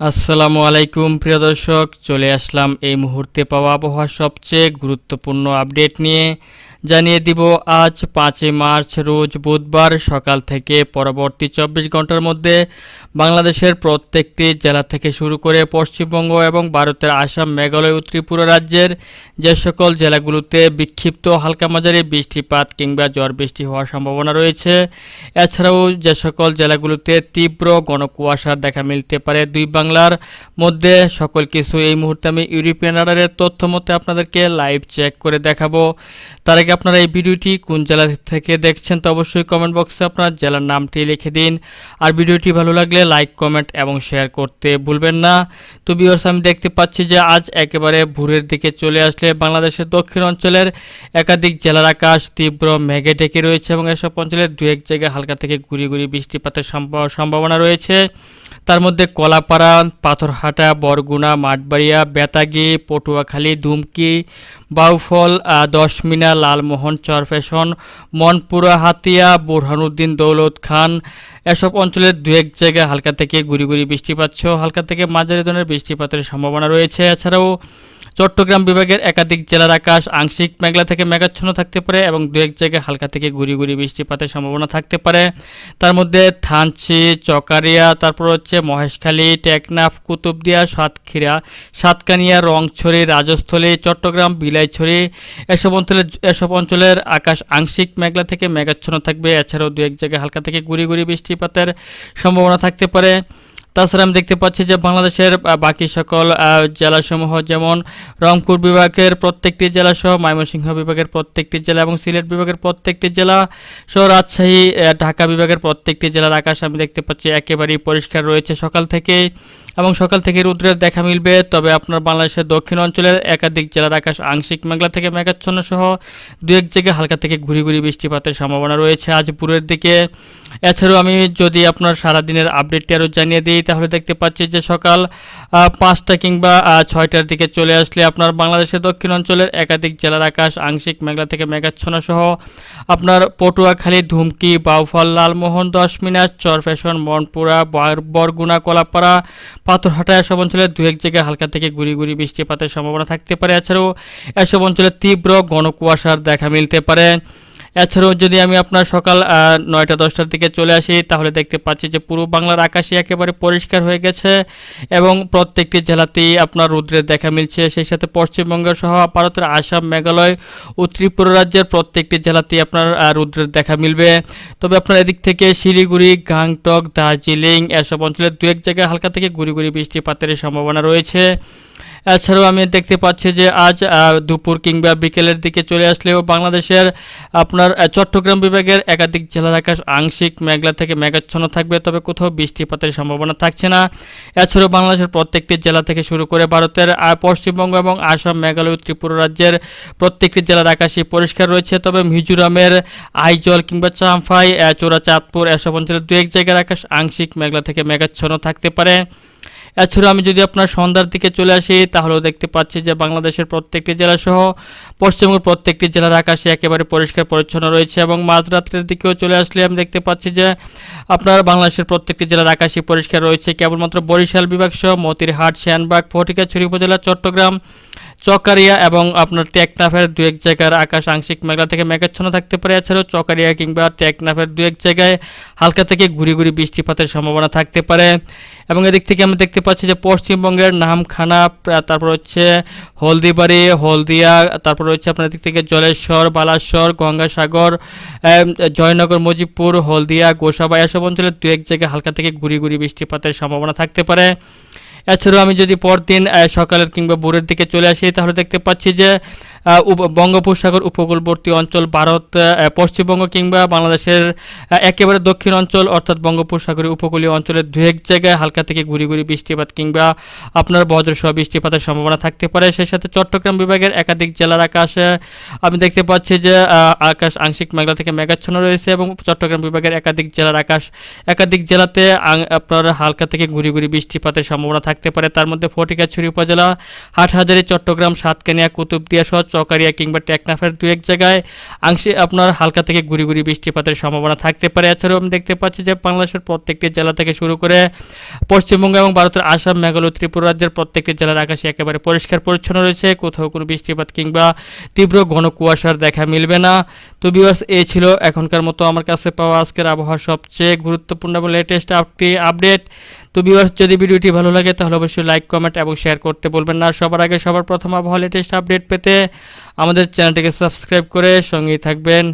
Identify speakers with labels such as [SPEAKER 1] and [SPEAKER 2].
[SPEAKER 1] আসসালামু আলাইকুম প্রিয় দর্শক। চলে আসলাম এই মুহূর্তে পাওয়া আবহাওয়ার সবচেয়ে গুরুত্বপূর্ণ আপডেট নিয়ে। জানিয়ে দিব, আজ পাঁচই মার্চ, রোজ বুধবার সকাল থেকে পরবর্তী চব্বিশ ঘণ্টার মধ্যে বাংলাদেশের প্রত্যেকটি জেলা থেকে শুরু করে পশ্চিমবঙ্গ এবং ভারতের আসাম, মেঘালয় ও ত্রিপুরা রাজ্যের যে সকল জেলাগুলোতে বিক্ষিপ্ত হালকা মাঝারি বৃষ্টিপাত কিংবা ঝড় বৃষ্টি হওয়ার সম্ভাবনা রয়েছে। এছাড়াও যে সকল জেলাগুলোতে তীব্র গণকুয়াশার দেখা মিলতে পারে দুই বাংলার মধ্যে। সকল কিছু এই মুহূর্তে আমি ইউরোপিয়ান রাডারের তথ্য মতে আপনাদেরকে লাইভ চেক করে দেখাবো। তার আগে আপনারা এই ভিডিওটি কোন জেলা থেকে দেখছেন তো অবশ্যই কমেন্ট বক্সে আপনার জেলার নামটি লিখে দিন। আর ভিডিওটি ভালো লাগলে লাইক কমেন্ট এবং শেয়ার করতে ভুলবেন না। তো বিয়র্স আমি দেখতে পাচ্ছি যে আজ একেবারে ভোরের দিকে চলে আসলে বাংলাদেশের দক্ষিণ অঞ্চলের একাধিক জেলার আকাশ তীব্র মেঘে ঢেকে রয়েছে এবং এসব অঞ্চলের দু এক জায়গায় হালকা থেকে গুড়ি গুড়ি বৃষ্টিপাতের সম্ভব- সম্ভাবনা রয়েছে। তার মধ্যে কলাপাড়া, পাথরহাটা, বরগুনা, মাঠবাড়িয়া, বেতাগি, পটুয়াখালী, ধুমকি, বাউফল দশমিনা লালমোহন চর ফ্যাশন মনপুরা হাতিয়া বোরহানুদ্দিন দৌলত খান এসব অঞ্চলের দু এক জায়গায় হালকা থেকে গুড়ি গুড়ি বৃষ্টিপাত সহ হালকা থেকে মাঝারি ধরনের বৃষ্টিপাতের সম্ভাবনা রয়েছে। এছাড়াও চট্টগ্রাম বিভাগের একাধিক জেলার আকাশ আংশিক মেঘলা থেকে মেঘাচ্ছন্ন থাকতে পারে এবং দু এক জায়গায় হালকা থেকে গুড়ি গুড়ি বৃষ্টিপাতের সম্ভাবনা থাকতে পারে। তার মধ্যে থানচি, চকারিয়া, তারপর হচ্ছে মহেশখালী, টেকনাফ, কুতুবদিয়া, সাতক্ষীরা, সাতকানিয়া, রংছড়ি, রাজস্থলী, চট্টগ্রাম, বিলাইছড়ি এসব অঞ্চলের এসব অঞ্চলের আকাশ আংশিক মেঘলা থেকে মেঘাচ্ছন্ন থাকবে। এছাড়াও দু এক জায়গায় হালকা থেকে গুড়ি গুড়ি বৃষ্টিপাতের সম্ভাবনা থাকতে পারে। তাছাড়া আমি দেখতে পাচ্ছি যে বাংলাদেশের বাকি সকল জেলাসমূহ যেমন রংপুর বিভাগের প্রত্যেকটি জেলাসহ, ময়মনসিংহ বিভাগের প্রত্যেকটি জেলা এবং সিলেট বিভাগের প্রত্যেকটি জেলা সহ, রাজশাহী ঢাকা বিভাগের প্রত্যেকটি জেলার আকাশ আমি দেখতে পাচ্ছি একেবারেই পরিষ্কার রয়েছে সকাল থেকে এবং সকাল থেকে রুদ্রের দেখা মিলবে। তবে আপনার বাংলাদেশের দক্ষিণ অঞ্চলের একাধিক জেলার আকাশ আংশিক মেঘলা থেকে মেঘাচ্ছন্ন সহ দু এক জায়গায় হালকা থেকে ঘুরি ঘুরি বৃষ্টিপাতের সম্ভাবনা রয়েছে। আজ পুরের দিকে এছাড়াও আমি যদি আপনার সারাদিনের আপডেটটি আরও জানিয়ে দিই, তাহলে দেখতে পাচ্ছি যে সকাল পাঁচটা কিংবা ছয়টার দিকে চলে আসলে আপনার বাংলাদেশের দক্ষিণ অঞ্চলের একাধিক জেলার আকাশ, আংশিক মেঘলা থেকে মেঘাচ্ছন্ন সহ আপনার পটুয়াখালী, ধুমকি, বাউফল, লালমোহন দশ মিনার চরফেশন, মনপুরা, বার- বরগুনা, কলাপাড়া, পাথরহাটা এসব অঞ্চলে দু এক জায়গায় হালকা থেকে গুড়ি গুড়ি বৃষ্টিপাতের সম্ভাবনা থাকতে পারে। এছাড়াও এসব অঞ্চলে তীব্র ঘনকুয়াশার দেখা মিলতে পারে। এছাড়াও যদি আমি আপনার সকাল নয়টা, দশটার দিকে চলে আসি, তাহলে দেখতে পাচ্ছি যে পুরো বাংলার আকাশে একেবারে পরিষ্কার হয়ে গেছে এবং প্রত্যেকটি জেলাতেই আপনার রৌদ্রের দেখা মিলছে। সেই সাথে পশ্চিমবঙ্গ সহ ভারতের আসাম, মেঘালয় ও ত্রিপুরা রাজ্যের প্রত্যেকটি জেলাতেই আপনার রৌদ্রের দেখা মিলবে। তবে আপনার এদিক থেকে শিলিগুড়ি গাংটক দার্জিলিং এসব অঞ্চলের দু এক জায়গায় হালকা থেকে গুড়ি গুড়ি বৃষ্টিপাতের সম্ভাবনা রয়েছে। এছাড়াও আমি দেখতে পাচ্ছি যে আজ দুপুর কিংবা বিকেলের দিকে চলে আসলেও বাংলাদেশের আপনার চট্টগ্রাম বিভাগের একাধিক জেলার আকাশ আংশিক মেঘলা থেকে মেঘাচ্ছন্ন থাকবে তবে কোথাও বৃষ্টিপাতের সম্ভাবনা থাকছে না। এছাড়াও বাংলাদেশের প্রত্যেকটি জেলা থেকে শুরু করে ভারতের পশ্চিমবঙ্গ এবং আসাম মেঘালয় ত্রিপুরা রাজ্যের প্রত্যেকটি জেলার আকাশই পরিষ্কার রয়েছে তবে মিজোরামের আইজল কিংবা চাম্পাই আহ, চোরাচাঁদপুর এসব অঞ্চলের দু এক জায়গার আকাশ আংশিক মেঘলা থেকে মেঘাচ্ছন্ন থাকতে পারে। এছাড়াও আমি যদি আপনার সন্ধ্যার দিকে চলে আসি, তাহলেও দেখতে পাচ্ছি যে বাংলাদেশের প্রত্যেকটি জেলা সহ পশ্চিমবঙ্গের প্রত্যেকটি জেলার আকাশে একেবারে পরিষ্কার পরিচ্ছন্ন রয়েছে এবং মাঝরাত্রের দিকেও চলে আসলে আমি দেখতে পাচ্ছি যে আপনার বাংলাদেশের প্রত্যেকটি জেলার আকাশে পরিষ্কার রয়েছে। কেবলমাত্র বরিশাল বিভাগ সহ মতিরহাট শ্যানবাগ ফটিকাছড়ি উপজেলা, চট্টগ্রাম চকারিয়া এবং আপনার টেকনাফের দু এক জায়গার আকাশ আংশিক মেঘলা থেকে মেঘাচ্ছন্ন থাকতে পারে। এছাড়াও চকারিয়া কিংবা টেকনাফের দু এক জায়গায় হালকা থেকে ঘুরি ঘুরি বৃষ্টিপাতের সম্ভাবনা থাকতে পারে। এবং এদিক থেকে আমরা দেখতে পাচ্ছি যে পশ্চিমবঙ্গের নামখানা তারপর হচ্ছে হলদিবাড়ি, হলদিয়া, তারপর হচ্ছে আপনার দিক থেকে জলেশ্বর, বালাশ্বর, গঙ্গাসাগর জয়নগর, মুজিবপুর, হলদিয়া গোসাবা এসব অঞ্চলের দু এক জায়গায় হালকা থেকে ঘুরি ঘুরি বৃষ্টিপাতের সম্ভাবনা থাকতে পারে। এছাড়াও আমি যদি পরদিন সকালের কিংবা ভোরের দিকে চলে আসি তাহলে দেখতে পাচ্ছি যে বঙ্গোপসাগর উপকূলবর্তী অঞ্চল, ভারত পশ্চিমবঙ্গ কিংবা বাংলাদেশের একেবারে দক্ষিণ অঞ্চল অর্থাৎ বঙ্গোপসাগরের উপকূলীয় অঞ্চলের দু এক জায়গায় হালকা থেকে ঘুরি ঘুরি বৃষ্টিপাত কিংবা আপনার বজ্রসহ বৃষ্টিপাতের সম্ভাবনা থাকতে পারে। সেই সাথে চট্টগ্রাম বিভাগের একাধিক জেলার আকাশে আমি দেখতে পাচ্ছি যে আকাশ আংশিক মেঘলা থেকে মেঘাচ্ছন্ন রয়েছে এবং চট্টগ্রাম বিভাগের একাধিক জেলার আকাশ, একাধিক জেলাতে আপনার হালকা থেকে ঘুরি ঘুরি বৃষ্টিপাতের সম্ভাবনা থাকতে পারে। তার মধ্যে ফটিকাছড়ি উপজেলা, হাটহাজারী, চট্টগ্রাম, সাতকানিয়া, কুতুবদিয়া সহ চকারিয়া কিংবা টেকনাফের দু এক জায়গায় আংশিক আপনার হালকা থেকে গুড়ি গুড়ি বৃষ্টিপাতের সম্ভাবনা থাকতে পারে। এছাড়াও আমি দেখতে পাচ্ছি যে বাংলাদেশের প্রত্যেকটি জেলা থেকে শুরু করে পশ্চিমবঙ্গ এবং ভারতের আসাম, মেঘালয়, ত্রিপুরা রাজ্যের প্রত্যেকটি জেলার আকাশে একেবারে পরিষ্কার পরিচ্ছন্ন রয়েছে। কোথাও কোনো বৃষ্টিপাত কিংবা তীব্র ঘন কুয়াশার দেখা মিলবে না। তো বিবাস এই ছিল এখনকার মতো আমার কাছে পাওয়া আজকের আবহাওয়া সবচেয়ে গুরুত্বপূর্ণ এবং লেটেস্ট আপটি আপডেট তো ভিউয়ার্স যদি ভিডিওটি ভালো লাগে, তাহলে অবশ্যই লাইক কমেন্ট এবং শেয়ার করতে বলবেন না। সবার আগে সবার প্রথম আবহাওয়া লেটেস্ট আপডেট পেতে আমাদের চ্যানেলটিকে সাবস্ক্রাইব করে সঙ্গেই থাকবেন।